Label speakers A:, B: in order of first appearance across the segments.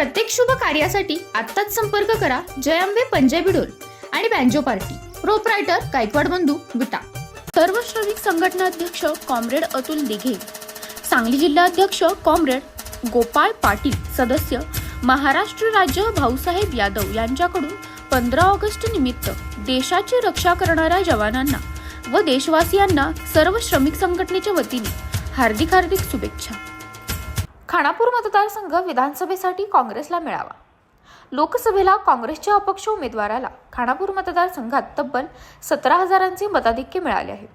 A: प्रत्येक शुभ कार्यासाठी आत्ताच संपर्क करा जयांबे पंजाबी ढोल आणि बँजो पार्टी. प्रोपरायटर गायकवाड बंधू विटा सर्व श्रमिक संघटना अध्यक्ष कॉम्रेड अतुल दिघे. सांगली जिल्हाध्यक्ष कॉम्रेड गोपाळ पाटील. सदस्य महाराष्ट्र राज्य भाऊसाहेब यादव यांच्याकडून पंधरा ऑगस्ट निमित्त देशाची रक्षा करणाऱ्या जवानांना व देशवासियांना सर्व श्रमिक संघटनेच्या वतीने हार्दिक हार्दिक शुभेच्छा. खानापूर मतदारसंघ विधानसभेसाठी काँग्रेसला मिळावा. लोकसभेला काँग्रेसच्या अपक्ष उमेदवाराला खानापूर मतदारसंघात तब्बल सतरा हजारांचे मताधिक्य मिळाले आहे.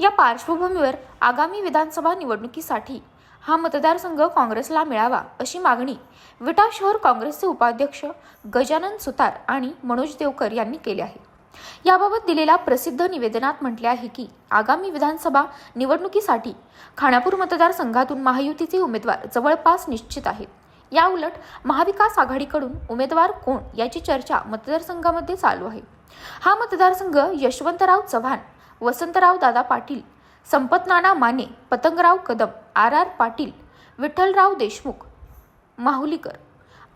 A: या पार्श्वभूमीवर आगामी विधानसभा निवडणुकीसाठी हा मतदारसंघ काँग्रेसला मिळावा अशी मागणी विटा शहर काँग्रेसचे उपाध्यक्ष गजानन सुतार आणि मनोज देवकर यांनी केली आहे. याबाबत दिलेल्या प्रसिद्ध निवेदनात म्हटले आहे की आगामी विधानसभा निवडणुकीसाठी खानापूर मतदारसंघातून महायुतीचे उमेदवार जवळपास निश्चित आहेत. याउलट महाविकास आघाडीकडून उमेदवार कोण याची चर्चा मतदारसंघामध्ये चालू आहे. हा मतदारसंघ यशवंतराव चव्हाण वसंतराव दादा पाटील संपतनाना माने पतंगराव कदम आर आर पाटील विठ्ठलराव देशमुख माहुलीकर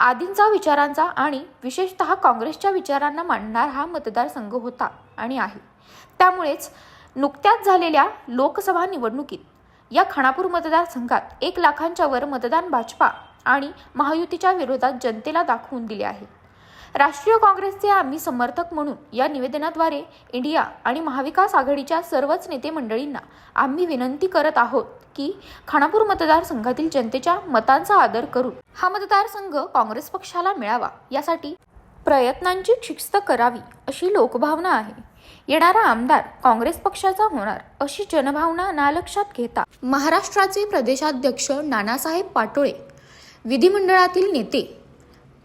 A: आदींचा विचारांचा आणि विशेषतः काँग्रेसच्या विचारांना मांडणार हा मतदारसंघ होता आणि आहे. त्यामुळेच नुकत्याच झालेल्या लोकसभा निवडणुकीत या खानापूर मतदारसंघात एक लाखांच्या वर मतदान भाजपा आणि महायुतीच्या विरोधात जनतेला दाखवून दिले आहे. राष्ट्रीय काँग्रेसचे आम्ही समर्थक म्हणून या निवेदनाद्वारे इंडिया आणि महाविकास आघाडीच्या सर्वच नेते मंडळींना आम्ही विनंती करत आहोत की खानापूर मतदारसंघातील जनतेच्या मतांचा आदर करून हा मतदारसंघ काँग्रेस पक्षाला मिळावा यासाठी प्रयत्नांची शिस्त करावी अशी लोकभावना आहे. येणारा आमदार काँग्रेस पक्षाचा होणार अशी जनभावना नालक्षात घेता महाराष्ट्राचे प्रदेशाध्यक्ष नानासाहेब पाटोळे विधिमंडळातील नेते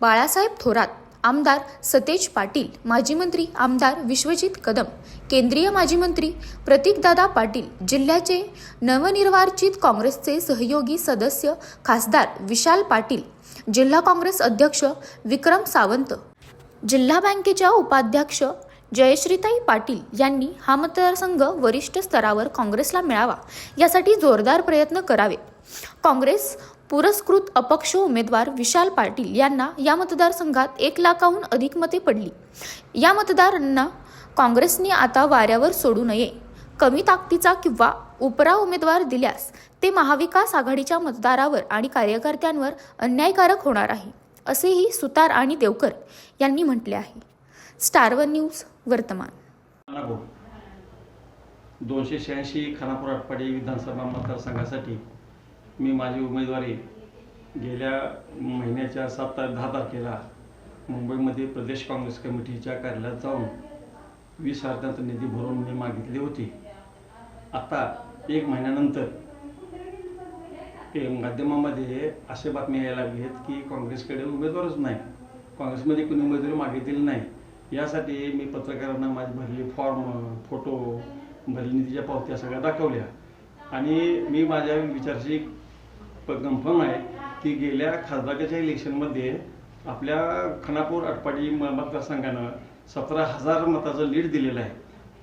A: बाळासाहेब थोरात आमदार सतेज पाटील माजी मंत्री आमदार विश्वजित कदम केंद्रीय माजी मंत्री प्रतीकदादा पाटील जिल्ह्याचे नवनिर्वाचित काँग्रेसचे सहयोगी सदस्य खासदार विशाल पाटील जिल्हा काँग्रेस अध्यक्ष विक्रम सावंत. जिल्हा बँकेच्या उपाध्यक्ष जयश्रीताई पाटील यांनी हा मतदारसंघ वरिष्ठ स्तरावर काँग्रेसला मिळावा यासाठी जोरदार प्रयत्न करावे. काँग्रेस पुरस्कृत अपक्ष उमेदवार विशाल पाटील यांना या मतदारसंघात एक लाखाहून अधिक मते पडली. या मतदारांना काँग्रेसने आता वाऱ्यावर सोडू नये. कमी ताकदीचा किंवा उपरा उमेदवार दिल्यास ते महाविकास आघाडीच्या मतदारावर आणि कार्यकर्त्यांवर अन्यायकारक होणार आहे असेही सुतार आणि देवकर यांनी म्हटले आहे. स्टार वन न्यूज वर्तमान.
B: दोनशे शहाऐंशी खानापूर आटपाडी विधानसभा मतदारसंघासाठी मी माझी उमेदवारी गेल्या महिन्याच्या सात तारीख दहा तारखेला मुंबईमध्ये प्रदेश काँग्रेस कमिटीच्या कार्यालयात जाऊन वीस हजारांचा निधी भरून मी मागितली होती. आता एक महिन्यानंतर माध्यमामध्ये असे बातमी यायला लागली आहेत की काँग्रेसकडे उमेदवारच नाही. काँग्रेसमध्ये कोणी उमेदवारी मागितलेली नाही. यासाठी मी पत्रकारांना माझी भरले फॉर्म फोटो भरले निधीच्या पावत्या सगळ्या दाखवल्या. आणि मी माझ्या विचारशी कन्फर्म आहे की गेल्या खासदारच्या इलेक्शनमध्ये आपल्या खानापूर अटपाडी म- मतदारसंघानं सतरा हजार मताचं लीड दिलेलं आहे.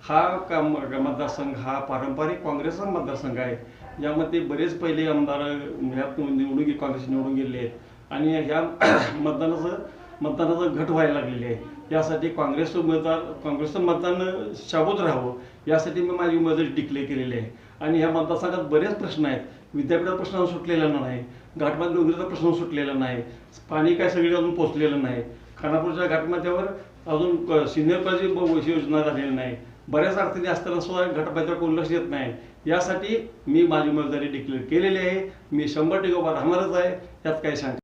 B: हा का मतदारसंघ हा पारंपरिक काँग्रेसचा मतदारसंघ आहे. यामध्ये बरेच पहिले आमदार ह्यात निवडून गे- काँग्रेस निवडून गेले. आहेत आणि ह्या मतदानाचं मतदानाचं घट व्हायला लागलेली आहे. यासाठी काँग्रेस उमेदवार काँग्रेसचं मतदान शाबूत राहावं. यासाठी मी माझी उमेदवारी डिक्लेअर केलेली आहे. आणि ह्या मतदारसंघात बरेच प्रश्न आहेत. विद्यापीठाचा प्रश्न सुटलेला नाही. घाटमात डोंगरीचा प्रश्न सुटलेला नाही. पाणी काय सगळे अजून पोचलेलं नाही. खानापूरच्या घाटमाथ्यावर अजून सिनियर कॉलेज योजना झालेली नाही. बऱ्याच अडचणी असताना सुद्धा घटपात्रावर कोण लक्ष देत नाही. यासाठी मी माझी उमेदवारी डिक्लेअर केलेली आहे. मी शंभर टक्के उभा राहणारच आहे. यात काही सांग